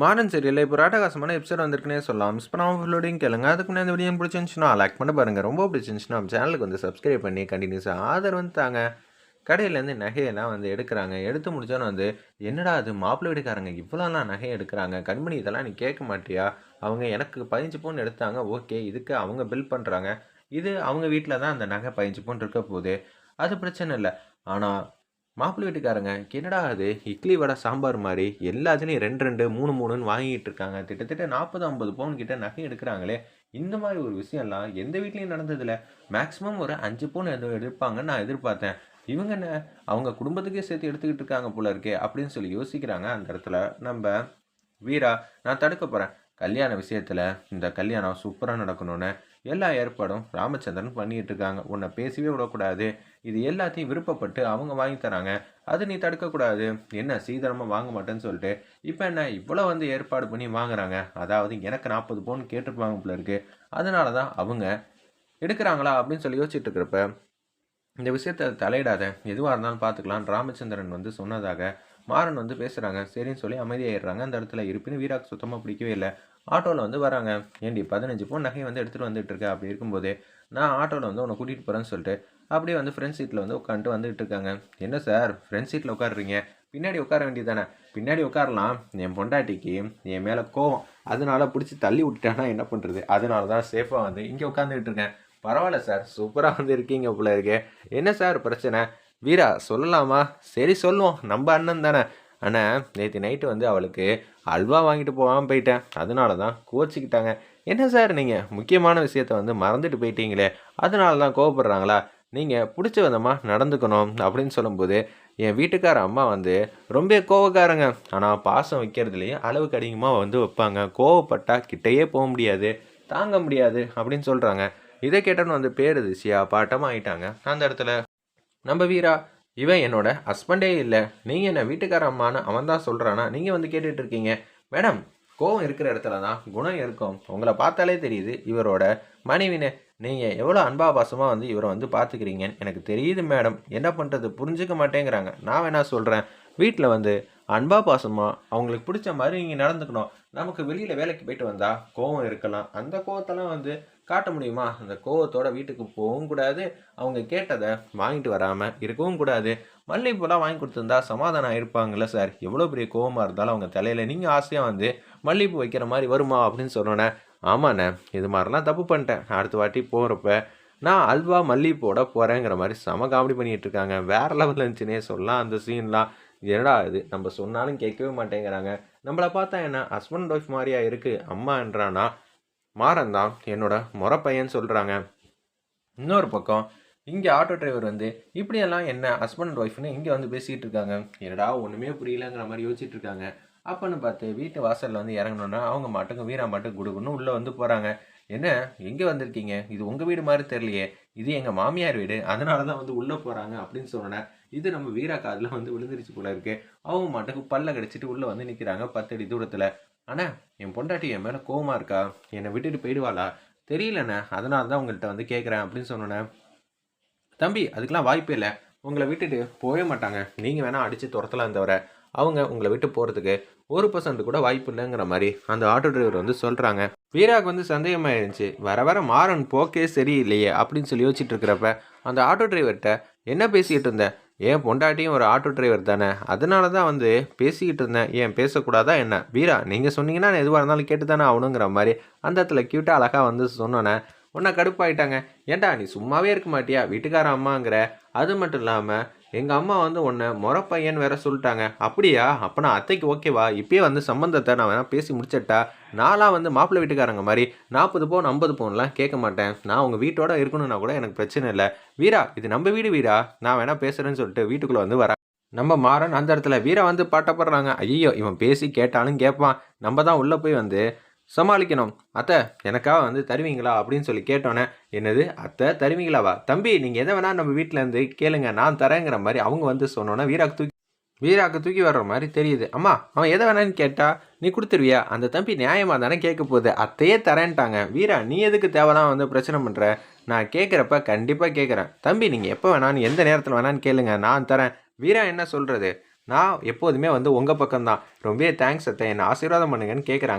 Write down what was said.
Modern serial இப்போ ராட்டகாசமான episode வந்திருக்குனே சொல்லலாம். Miss பண்ணாமல் ஃபுல்லோடையும் கேளுங்க. அதுக்கு முன்னாடி இந்த வீடியோ பிடிச்சிருந்துச்சுன்னா லைக் பண்ண பாருங்கள் ரொம்ப பிடிச்சிருந்துச்சுன்னா நம்ம சேனலுக்கு வந்து சப்ஸ்கிரைப் பண்ணி கண்டினியூஸாக ஆதரவு வந்து தாங்க. கடையிலேருந்து நகையெல்லாம் வந்து எடுக்கிறாங்க. எடுத்து முடிச்சோன்னு வந்து என்னடா அது மாப்பிள்ளை வீட்டுக்காரங்க இவ்வளோலாம் நகை எடுக்கிறாங்க. கண்மணி இதெல்லாம் நீ கேட்க மாட்டியா? அவங்க எனக்கு பதினஞ்சு பவுன் எடுத்தாங்க. ஓகே இதுக்கு அவங்க பில் பண்ணுறாங்க இது அவங்க வீட்டில் தான் அந்த நகை பதினஞ்சு பவுன் இருக்க போகுது. அது பிரச்சனை இல்லை. ஆனால் மாப்பிள்ளை வீட்டுக்காரங்க என்னடா அது? இட்லி வடை சாம்பார் மாதிரி எல்லாத்துலேயும் ரெண்டு ரெண்டு மூணு மூணுன்னு வாங்கிட்டு இருக்காங்க. கிட்டத்தட்ட நாற்பது ஐம்பது பவுன் கிட்ட நகை எடுக்கிறாங்களே இந்த மாதிரி ஒரு விஷயம்லாம் எந்த வீட்லேயும் நடந்ததில்ல. மேக்ஸிமம் ஒரு அஞ்சு பவுன் எதுவும் எடுப்பாங்கன்னு நான் எதிர்பார்த்தேன். இவங்க என்ன அவங்க குடும்பத்துக்கே சேர்த்து எடுத்துக்கிட்டு இருக்காங்க போல இருக்கே அப்படின்னு சொல்லி யோசிக்கிறாங்க. அந்த இடத்துல நம்ம வீரா நான் தடுக்க போகிறேன் கல்யாண விஷயத்தில் இந்த கல்யாணம் சூப்பராக நடக்கணும்னு எல்லா ஏற்பாடும் ராமச்சந்திரன் பண்ணிட்டு இருக்காங்க உன்னை பேசவே விடக்கூடாது. இது எல்லாத்தையும் விருப்பப்பட்டு அவங்க வாங்கி தராங்க. அது நீ தடுக்கக்கூடாது. என்ன சீக்கிரமாக வாங்க மாட்டேன்னு சொல்லிட்டு இப்போ என்ன இவ்வளோ வந்து ஏற்பாடு பண்ணி வாங்குறாங்க? அதாவது எனக்கு நாற்பது பவுன் கேட்டிருப்பாங்க போல இருக்கு. அதனால தான் அவங்க எடுக்கிறாங்களா அப்படின்னு சொல்லி யோசிச்சுட்டு இருக்கிறப்ப இந்த விஷயத்தை தலையிடாத எதுவாக இருந்தாலும் பார்த்துக்கலாம் ராமச்சந்திரன் வந்து சொன்னதாக மாறன் வந்து பேசுகிறாங்க சரின்னு சொல்லி அமைதியாயிடுறாங்க. அந்த இடத்துல இருப்பினும் வீராக்கு சுத்தமாக பிடிக்கவே இல்லை. ஆட்டோவில் வந்து வராங்க. ஏண்டி பதினஞ்சு பவுன் நகை வந்து எடுத்துகிட்டு வந்துட்டு இருக்க? அப்படி இருக்கும்போது நான் ஆட்டோவில் வந்து உன்னை கூட்டிகிட்டு போகிறேன்னு சொல்லிட்டு அப்படியே வந்து ஃப்ரெண்ட் சீட்டில் வந்து உட்காந்துட்டு வந்துட்டு இருக்காங்க. என்ன சார்? ஃப்ரெண்ட் சீட்டில் உட்காடுறீங்க பின்னாடி உட்கார வேண்டியதானே பின்னாடி உட்காரலாம். என் பொண்டாட்டிக்கு என் மேலே கோவம். அதனால பிடிச்சி தள்ளி விட்டுட்டானா என்ன பண்ணுறது அதனால தான் சேஃபாக வந்து இங்கே உட்காந்துக்கிட்டு இருக்கேன். பரவாயில்ல சார். சூப்பராக வந்து இருக்கீங்க போல இருக்கே. என்ன சார் பிரச்சனை? வீரா சொல்லலாமா? சரி சொல்லுவோம். நம்ம அண்ணன் தானே. ஆனால் நேற்று நைட்டு வந்து அவளுக்கு அல்வா வாங்கிட்டு போகாமல் போயிட்டேன். அதனால தான் கோச்சிக்கிட்டாங்க. என்ன சார் நீங்கள் முக்கியமான விஷயத்த வந்து மறந்துட்டு போயிட்டீங்களே. அதனால தான் கோவப்படுறாங்களா? நீங்கள் பிடிச்ச விதமாக நடந்துக்கணும் அப்படின்னு சொல்லும்போது என் வீட்டுக்கார அம்மா வந்து ரொம்ப கோவக்காரங்க. ஆனால் பாசம் வைக்கிறதுலேயும் அளவுக்கு அதிகமாக வந்து வைப்பாங்க. கோவப்பட்டால் கிட்டேயே போக முடியாது தாங்க முடியாது அப்படின்னு சொல்கிறாங்க இதை கேட்டோன்னு வந்து பேரதிசியா பாட்டமாக ஆயிட்டாங்க. அந்த இடத்துல நம்ம வீரா இவன் என்னோட ஹஸ்பண்டே இல்லை. நீங்கள் என்ன வீட்டுக்கார அம்மான்னு அவன் தான் சொல்கிறானா நீங்கள் வந்து கேட்டுட்டு இருக்கீங்க. மேடம் கோவம் இருக்கிற இடத்துல தான் குணம் இருக்கும். உங்களை பார்த்தாலே தெரியுது இவரோட மனைவினை நீங்கள் எவ்வளோ அன்பா பாசமாக வந்து இவரை வந்து பார்த்துக்கிறீங்கன்னு எனக்கு தெரியுது மேடம். என்ன பண்ணுறது புரிஞ்சுக்க மாட்டேங்கிறாங்க. நான் வேணா சொல்கிறேன் வீட்டில் வந்து அன்பா பாசமாக அவங்களுக்கு பிடிச்ச மாதிரி நீங்கள் நடந்துக்கணும். நமக்கு வெளியில் வேலைக்கு போயிட்டு வந்தால் கோவம் இருக்கலாம். அந்த கோவத்தெல்லாம் வந்து காட்ட முடியுமா? அந்த கோவத்தோட வீட்டுக்கு போகவும் கூடாது. அவங்க கேட்டதை வாங்கிட்டு வராமல் இருக்கவும் கூடாது. மல்லிகைப்பூலாம் வாங்கி கொடுத்துருந்தா சமாதானம் ஆகிருப்பாங்கல்ல சார். எவ்வளோ பெரிய கோவமாக இருந்தாலும் அவங்க தலையில் நீங்கள் ஆசையாக வந்து மல்லிகைப்பூ வைக்கிற மாதிரி வருமா அப்படின்னு சொன்னோன்னே ஆமாண்ணே இது மாதிரிலாம் தப்பு பண்ணிட்டேன். அடுத்த வாட்டி போகிறப்ப நான் அல்வா மல்லிகைப்பூட போகிறேங்கிற மாதிரி செம காமெடி பண்ணிகிட்டு இருக்காங்க. வேறு லெவலில் இருந்துச்சுன்னே சொல்லலாம் அந்த சீன்லாம். என்னடா இது? நம்ம சொன்னாலும் கேட்கவே மாட்டேங்கிறாங்க. நம்மளை பார்த்தா என்ன ஹஸ்பண்ட் ஒய்ஃப் மாதிரியா இருக்குது அம்மான்றானா மாறன் தான் என்னோட முறை பையன் சொல்கிறாங்க இன்னொரு பக்கம் இங்கே ஆட்டோ டிரைவர் வந்து இப்படியெல்லாம் என்ன ஹஸ்பண்ட் அண்ட் ஒய்ஃப்னு இங்கே வந்து பேசிகிட்டு இருக்காங்க. என்னடா ஒன்றுமே புரியலங்கிற மாதிரி யோசிச்சுட்டு இருக்காங்க. அப்பன்னு பார்த்து வீட்டு வாசலில் வந்து இறங்கணுன்னா அவங்க மாட்டுக்கு வீரா மாட்டுக்கு குடுகுன்னு உள்ளே வந்து போகிறாங்க என்ன எங்கே வந்திருக்கீங்க? இது உங்கள் வீடு மாதிரி தெரியலையே. இது எங்கள் மாமியார் வீடு. அதனால தான் வந்து உள்ளே போகிறாங்க அப்படின்னு சொன்னேன் இது நம்ம வீரா காதில் வந்து விழுந்துருச்சு போல இருக்கு. அவங்க மாட்டுக்கு பல்ல கடிச்சிட்டு உள்ளே வந்து நிற்கிறாங்க பத்தடி தூரத்தில். அண்ணா என் பொண்டாட்டி என் மேலே கோவமாக இருக்கா? என்னை விட்டுட்டு போயிடுவாளா? தெரியலண்ணே அதனால தான் உங்கள்கிட்ட வந்து கேட்குறேன் அப்படின்னு சொன்னோன்னே தம்பி அதுக்கெலாம் வாய்ப்பே இல்லை. உங்களை விட்டுட்டு போகவே மாட்டாங்க. நீங்கள் வேணால் அடித்து துரத்தலாம் தவிர அவங்க உங்களை விட்டு போகிறதுக்கு ஒரு பர்சன்ட் கூட வாய்ப்பு இல்லைங்கிற மாதிரி அந்த ஆட்டோ டிரைவர் வந்து சொல்கிறாங்க வீராவுக்கு வந்து சந்தேகமாயிருந்துச்சு. வர வர மாறன் போக்கே சரியில்லையே அப்படின்னு சொல்லி யோசிச்சுட்டு இருக்கிறப்ப அந்த ஆட்டோ டிரைவர்கிட்ட என்ன பேசிக்கிட்டு இருந்தேன் ஏன் பொண்டாட்டியும் ஒரு ஆட்டோ டிரைவர் தானே. அதனால தான் வந்து பேசிக்கிட்டு இருந்தேன். ஏன் பேசக்கூடாதா என்ன? வீரா நீங்கள் சொன்னீங்கன்னா நான் எதுவாக இருந்தாலும் கேட்டு தானே ஆகணுங்கிற மாதிரி அந்த இடத்துல க்யூட்டாக அழகாக வந்து சொன்னோன்னே உன்னை கடுப்பாயிட்டாங்க. ஏன்டா நீ சும்மாவே இருக்க மாட்டியா? வீட்டுக்கார அம்மாங்கிற. அது மட்டும் இல்லாமல் எங்கள் அம்மா வந்து உன்னை முறை பையன் வேற சொல்லிட்டாங்க. அப்படியா? அப்போ நான் அத்தைக்கு ஓகேவா இப்பயே வந்து சம்மந்தத்தை நான் வேணால் பேசி முடிச்சிட்டா? நான்லாம் வந்து மாப்பிள்ளை வீட்டுக்காரங்க மாதிரி நாற்பது பவுன் ஐம்பது பவுன்லாம் கேட்க மாட்டேன். நான் உங்கள் வீட்டோட இருக்கணும்னா கூட எனக்கு பிரச்சனை இல்லை. வீரா இது நம்ம வீடு வீரா நான் வேணால் பேசுகிறேன்னு சொல்லிட்டு வீட்டுக்குள்ளே வந்து வரேன் நம்ம மாறன் அந்த இடத்துல வீரா வந்து பாட்டப்படுறாங்க ஐயோ இவன் பேசி கேட்டாலும் கேட்பான். நம்ம தான் உள்ளே போய் வந்து சமாளிக்கணும். அத்தை எனக்காக வந்து தருவீங்களா அப்படின்னு சொல்லி கேட்டோன்னே என்னது அத்தை தருவீங்களாவா? தம்பி நீங்கள் எதை வேணால் நம்ம வீட்டிலேருந்து கேளுங்க நான் தரேங்கிற மாதிரி அவங்க வந்து சொன்னோன்னே வீராக்கு தூக்கி வீராக்கு தூக்கி வர்ற மாதிரி தெரியுது. அம்மா அவன் எதை வேணான்னு கேட்டா நீ கொடுத்துருவியா? அந்த தம்பி நியாயமாக தானே கேட்க போகுது. அத்தையே தரேன்ட்டாங்க. வீரா நீ எதுக்கு தேவைலாம் வந்து பிரச்சனை பண்ணுற நான் கேட்குறப்ப கண்டிப்பாக கேட்குறேன். தம்பி நீங்கள் எப்போ வேணான்னு எந்த நேரத்தில் வேணான்னு கேளுங்க. நான் தரேன். வீரா என்ன சொல்கிறது நான் எப்போதுமே வந்து உங்கள் பக்கம் தான் ரொம்பவே தேங்க்ஸ் அத்தை. என்னை ஆசீர்வாதம் பண்ணுங்கன்னு கேட்குறாங்க